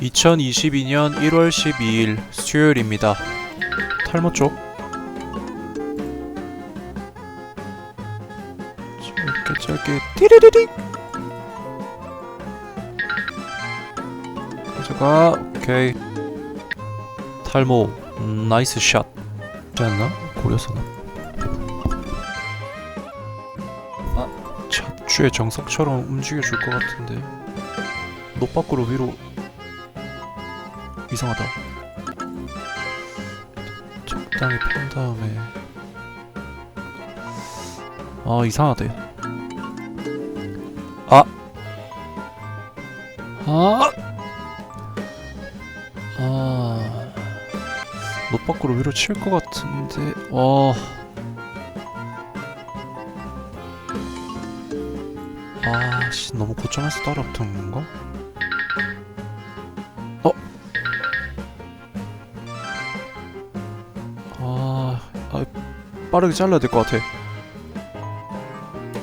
2022년 1월 12일 수요일입니다. 탈모 쪽. 짧게 짧게 띠리리리. 가져가. 오케이. 탈모. 음, 나이스 샷. 지 않나? 고려서나. 아, 잡주의 정석처럼 움직여줄 것 같은데. 높 밖으로 위로 이상하다. 적당히 편 다음에 아 이상하대. 아. 아. 아. 높 밖으로 위로 칠 것 같은데. 어. 아, 씨, 너무 고점에서 따라 붙은 건가? 빠르게 잘라야 될 것 같아.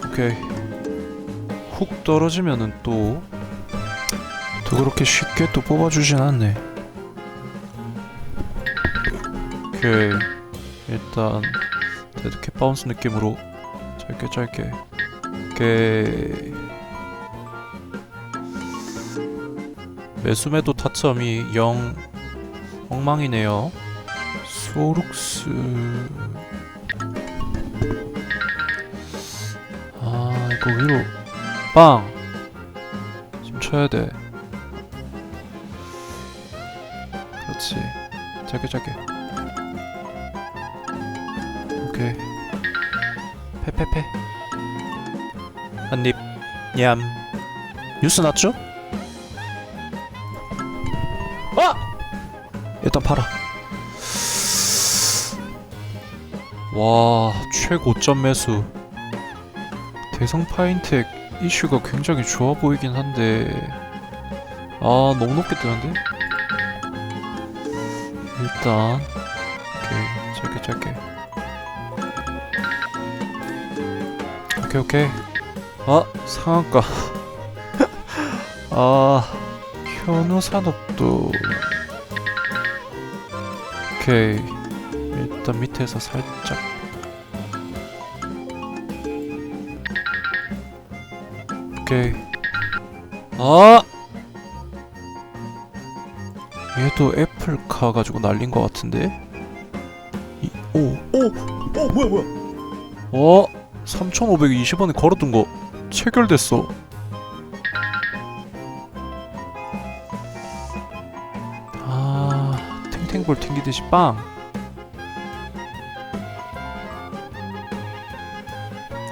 오케이. 훅 떨어지면은 또, 또 그렇게 쉽게 또 뽑아주진 않네. 오케이. 일단, 데드캣 바운스 느낌으로 짧게 짧게. 오케이. 매수매도 타점이 0 엉망이네요. 소룩스 아 이거 위로 빵 지금 쳐야 돼. 그렇지. 짧게 짧게. 오케이. 패패패. 한입 냠. 뉴스 났죠? 아! 일단 팔아. 와, 최고점 매수. 대성 파인텍 이슈가 굉장히 좋아 보이긴 한데, 아, 너무 높게 뜨는데? 일단, 오케이, 짧게, 짧게. 오케이, 오케이. 아, 상한가. 아, 현우 산업도. 오케이. 일단 밑에서 살짝 오케이 아 얘도 애플카 가지고 날린 것 같은데 이, 오, 오, 오, 뭐야, 뭐야? 어, 3,520원에 걸어둔 거 체결됐어. 아, 탱탱볼 튕기듯이 빵.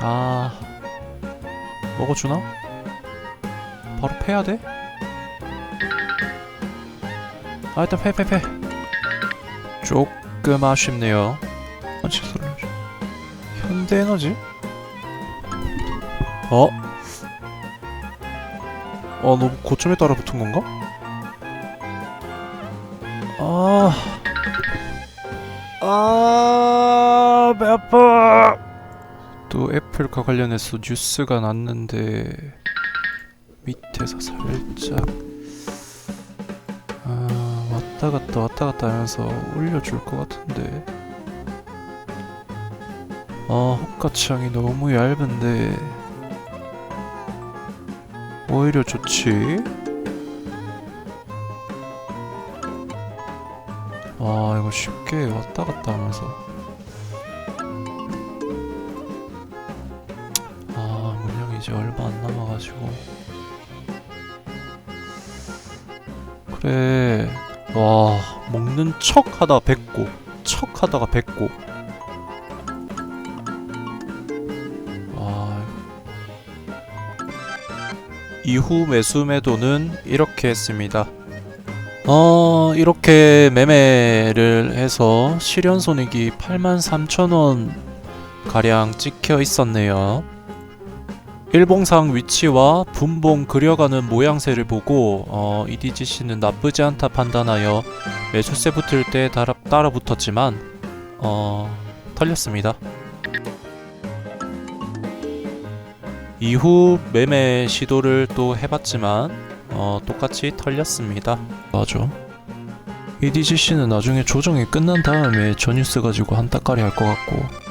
아 먹어주나? 바로 패야 돼? 아 일단 패 패 패 조금 아쉽네요 아 죄송해요 현대에너지? 어? 어 너무 고점에 따라 붙은 건가? 아... 아... 배 아파 또 애플과 관련해서 뉴스가 났는데 밑에서 살짝 아, 왔다 갔다 왔다 갔다 하면서 올려줄 것 같은데. 아 헛가창이 너무 얇은데. 오히려 좋지? 아 이거 쉽게 왔다 갔다 하면서. 아 물량이 이제 얼마 안 남아가지고 그래 와 먹는 척 하다가 뱉고 척 하다가 뱉고. 와. 이후 매수 매도는 이렇게 했습니다. 어 이렇게 매매를 해서 실현 손익이 83,000원 가량 찍혀 있었네요. 일봉상 위치와 분봉 그려가는 모양새를 보고 어, EDGC는 나쁘지 않다 판단하여 매수세 붙을 때 따라, 따라 붙었지만 어, 털렸습니다. 이후 매매 시도를 또 해봤지만 어, 똑같이 털렸습니다. 맞아. EDGC는 나중에 조정이 끝난 다음에 전유 써가지고 한 따까리 할 것 같고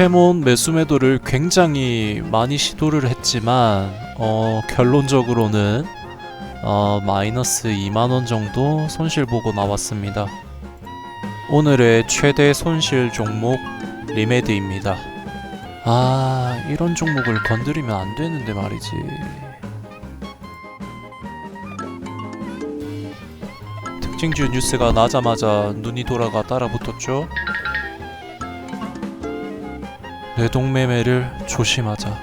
캐몬 매수 매도를 굉장히 많이 시도를 했지만 어, 결론적으로는 어, 마이너스 2만원 정도 손실 보고 나왔습니다. 오늘의 최대 손실 종목 리메드입니다. 아, 이런 종목을 건드리면 안 되는데 말이지. 특징주 뉴스가 나자마자 눈이 돌아가 따라붙었죠. 뇌동매매를 조심하자.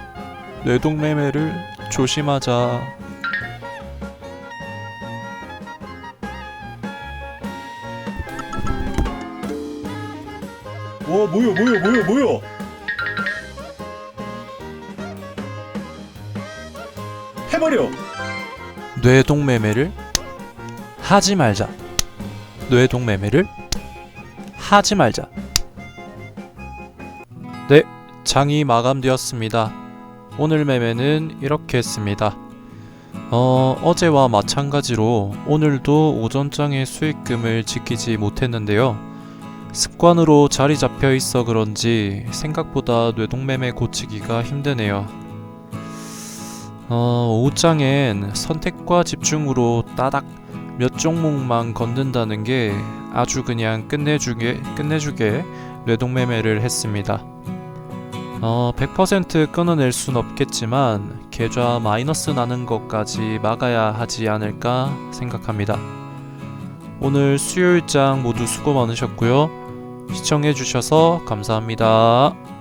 뇌동매매를 조심하자. 와 뭐야 뭐야 뭐야 뭐야 해버려 뇌동매매를 하지 말자. 뇌동매매를 하지 말자. 네, 장이 마감되었습니다. 오늘 매매는 이렇게 했습니다. 어, 어제와 마찬가지로 오늘도 오전장의 수익금을 지키지 못했는데요. 습관으로 자리 잡혀 있어 그런지 생각보다 뇌동매매 고치기가 힘드네요. 어, 오후장엔 선택과 집중으로 따닥 몇 종목만 건든다는 게 아주 그냥 끝내주게 끝내주게 뇌동매매를 했습니다. 어, 100% 끊어낼 순 없겠지만 계좌 마이너스 나는 것까지 막아야 하지 않을까 생각합니다. 오늘 수요일장 모두 수고 많으셨고요. 시청해주셔서 감사합니다.